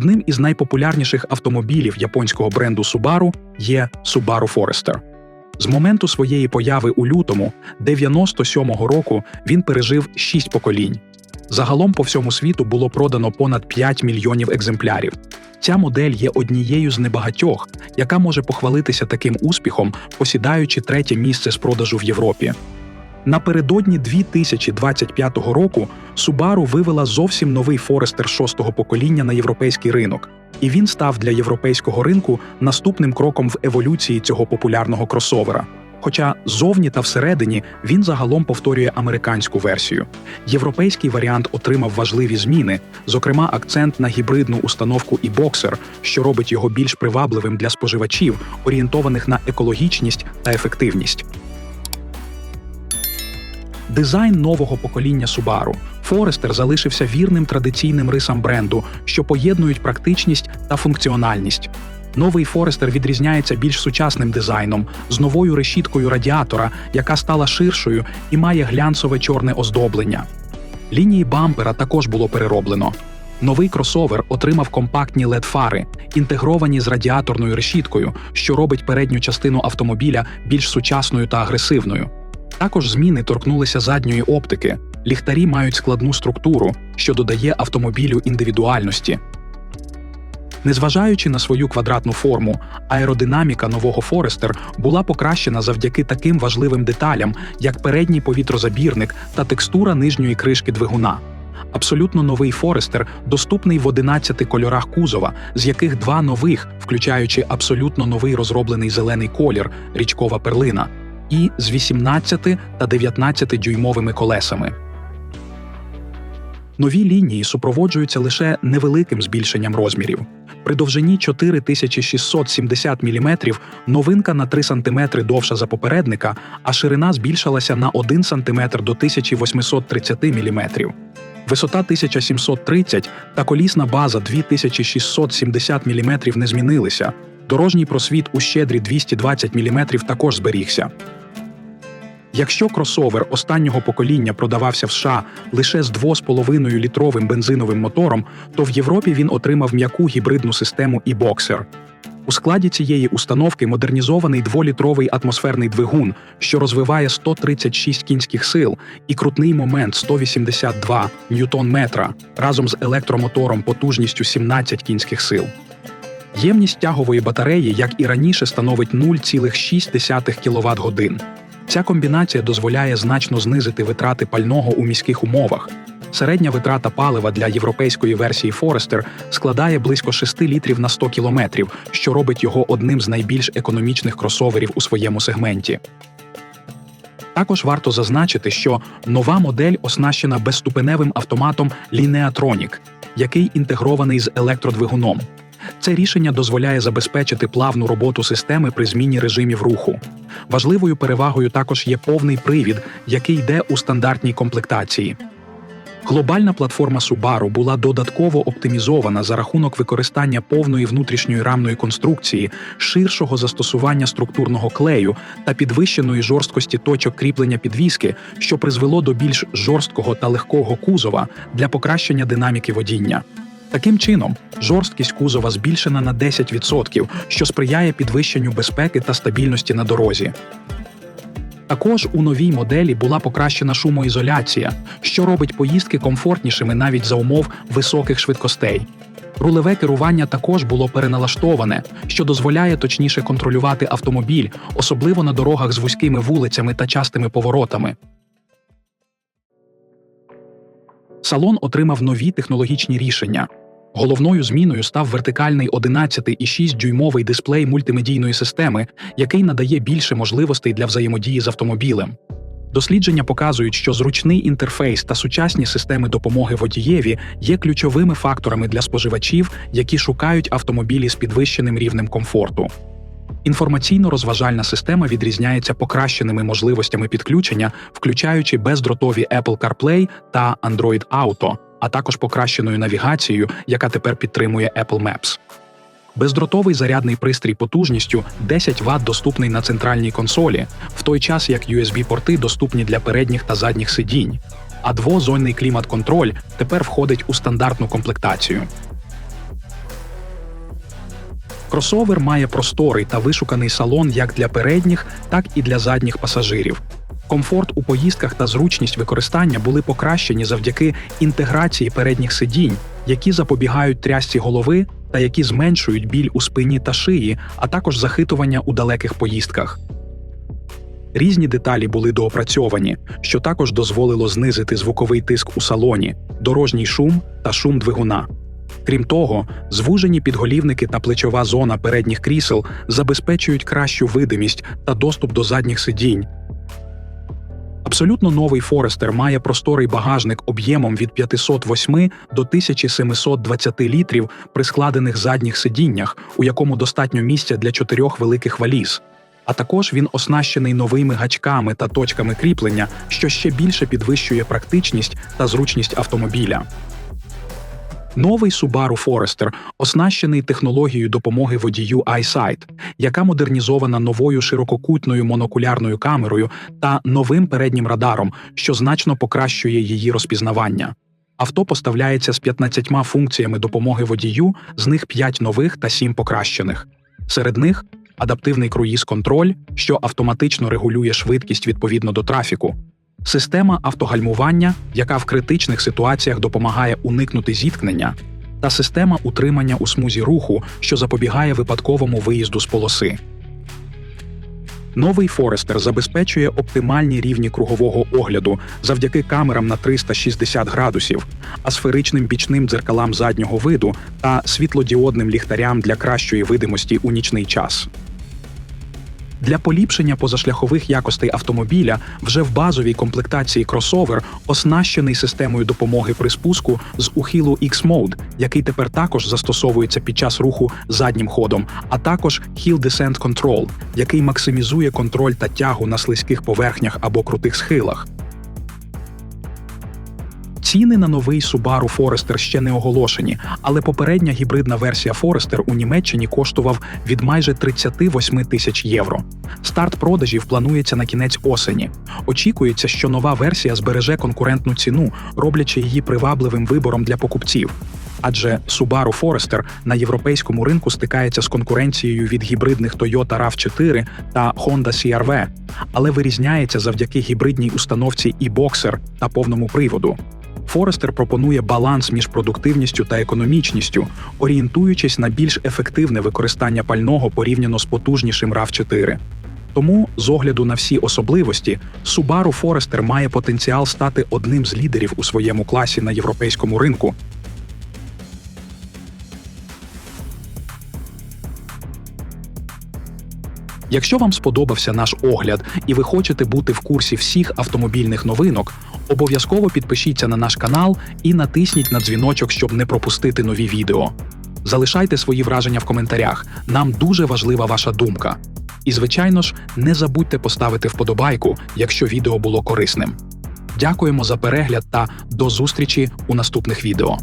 Одним із найпопулярніших автомобілів японського бренду Subaru є Subaru Forester. З моменту своєї появи у лютому 97-го року він пережив 6 поколінь. Загалом по всьому світу було продано понад 5 мільйонів екземплярів. Ця модель є однією з небагатьох, яка може похвалитися таким успіхом, посідаючи третє місце з продажу в Європі. Напередодні 2025 року Subaru вивела зовсім новий Forester шостого покоління на європейський ринок, і він став для європейського ринку наступним кроком в еволюції цього популярного кросовера. Хоча зовні та всередині він загалом повторює американську версію. Європейський варіант отримав важливі зміни, зокрема акцент на гібридну установку і боксер, що робить його більш привабливим для споживачів, орієнтованих на екологічність та ефективність. Дизайн нового покоління Subaru. Forester залишився вірним традиційним рисам бренду, що поєднують практичність та функціональність. Новий Forester відрізняється більш сучасним дизайном з новою решіткою радіатора, яка стала ширшою і має глянцеве чорне оздоблення. Лінії бампера також було перероблено. Новий кросовер отримав компактні led фари інтегровані з радіаторною решіткою, що робить передню частину автомобіля більш сучасною та агресивною. Також зміни торкнулися задньої оптики. Ліхтарі мають складну структуру, що додає автомобілю індивідуальності. Незважаючи на свою квадратну форму, аеродинаміка нового Forester була покращена завдяки таким важливим деталям, як передній повітрозабірник та текстура нижньої кришки двигуна. Абсолютно новий Forester доступний в 11 кольорах кузова, з яких два нових, включаючи абсолютно новий розроблений зелений колір річкова перлина, і з 18 та 19 дюймовими колесами. Нові лінії супроводжуються лише невеликим збільшенням розмірів. При довжині 4670 мм новинка на 3 см довша за попередника, а ширина збільшилася на 1 см до 1830 мм. Висота 1730 та колісна база 2670 мм не змінилися. Дорожній просвіт у щедрі 220 мм також зберігся. Якщо кросовер останнього покоління продавався в США лише з 2,5 літровим бензиновим мотором, то в Європі він отримав м'яку гібридну систему e-Boxer. У складі цієї установки модернізований дволітровий атмосферний двигун, що розвиває 136 кінських сил і крутний момент 182 ньютон-метра разом з електромотором потужністю 17 кінських сил. Ємність тягової батареї, як і раніше, становить 0,6 кВт годин. Ця комбінація дозволяє значно знизити витрати пального у міських умовах. Середня витрата палива для європейської версії Forester складає близько 6 літрів на 100 кілометрів, що робить його одним з найбільш економічних кросоверів у своєму сегменті. Також варто зазначити, що нова модель оснащена безступеневим автоматом Lineatronic, який інтегрований з електродвигуном. Це рішення дозволяє забезпечити плавну роботу системи при зміні режимів руху. Важливою перевагою також є повний привід, який йде у стандартній комплектації. Глобальна платформа Subaru була додатково оптимізована за рахунок використання повної внутрішньої рамної конструкції, ширшого застосування структурного клею та підвищеної жорсткості точок кріплення підвіски, що призвело до більш жорсткого та легкого кузова для покращення динаміки водіння. Таким чином, жорсткість кузова збільшена на 10%, що сприяє підвищенню безпеки та стабільності на дорозі. Також у новій моделі була покращена шумоізоляція, що робить поїздки комфортнішими навіть за умов високих швидкостей. Рулеве керування також було переналаштоване, що дозволяє точніше контролювати автомобіль, особливо на дорогах з вузькими вулицями та частими поворотами. Салон отримав нові технологічні рішення. Головною зміною став вертикальний 11,6 дюймовий дисплей мультимедійної системи, який надає більше можливостей для взаємодії з автомобілем. Дослідження показують, що зручний інтерфейс та сучасні системи допомоги водієві є ключовими факторами для споживачів, які шукають автомобілі з підвищеним рівнем комфорту. Інформаційно-розважальна система відрізняється покращеними можливостями підключення, включаючи бездротові Apple CarPlay та Android Auto, а також покращеною навігацією, яка тепер підтримує Apple Maps. Бездротовий зарядний пристрій потужністю 10 Вт доступний на центральній консолі, в той час як USB-порти доступні для передніх та задніх сидінь. А двозонний клімат-контроль тепер входить у стандартну комплектацію. Кросовер має просторий та вишуканий салон як для передніх, так і для задніх пасажирів. Комфорт у поїздках та зручність використання були покращені завдяки інтеграції передніх сидінь, які запобігають трясці голови та які зменшують біль у спині та шиї, а також захитування у далеких поїздках. Різні деталі були доопрацьовані, що також дозволило знизити звуковий тиск у салоні, дорожній шум та шум двигуна. Крім того, звужені підголівники та плечова зона передніх крісел забезпечують кращу видимість та доступ до задніх сидінь. Абсолютно новий Форестер має просторий багажник об'ємом від 508 до 1720 літрів при складених задніх сидіннях, у якому достатньо місця для чотирьох великих валіз. А також він оснащений новими гачками та точками кріплення, що ще більше підвищує практичність та зручність автомобіля. Новий Subaru Forester оснащений технологією допомоги водію iSight, яка модернізована новою ширококутною монокулярною камерою та новим переднім радаром, що значно покращує її розпізнавання. Авто поставляється з 15 функціями допомоги водію, з них 5 нових та 7 покращених. Серед них адаптивний круїз-контроль, що автоматично регулює швидкість відповідно до трафіку, система автогальмування, яка в критичних ситуаціях допомагає уникнути зіткнення, та система утримання у смузі руху, що запобігає випадковому виїзду з полоси. Новий Форестер забезпечує оптимальні рівні кругового огляду завдяки камерам на 360 градусів, асферичним бічним дзеркалам заднього виду та світлодіодним ліхтарям для кращої видимості у нічний час. Для поліпшення позашляхових якостей автомобіля вже в базовій комплектації кросовер оснащений системою допомоги при спуску з ухилу X-Mode, який тепер також застосовується під час руху заднім ходом, а також Hill Descent Control, який максимізує контроль та тягу на слизьких поверхнях або крутих схилах. Ціни на новий Subaru Forester ще не оголошені, але попередня гібридна версія Forester у Німеччині коштував від майже 38 тисяч євро. Старт продажів планується на кінець осені. Очікується, що нова версія збереже конкурентну ціну, роблячи її привабливим вибором для покупців. Адже Subaru Forester на європейському ринку стикається з конкуренцією від гібридних Toyota RAV4 та Honda CR-V, але вирізняється завдяки гібридній установці e-Boxer та повному приводу. Форестер пропонує баланс між продуктивністю та економічністю, орієнтуючись на більш ефективне використання пального порівняно з потужнішим RAV4. Тому, з огляду на всі особливості, Subaru Forester має потенціал стати одним з лідерів у своєму класі на європейському ринку. Якщо вам сподобався наш огляд і ви хочете бути в курсі всіх автомобільних новинок, обов'язково підпишіться на наш канал і натисніть на дзвіночок, щоб не пропустити нові відео. Залишайте свої враження в коментарях. Нам дуже важлива ваша думка. І, звичайно ж, не забудьте поставити вподобайку, якщо відео було корисним. Дякуємо за перегляд та до зустрічі у наступних відео.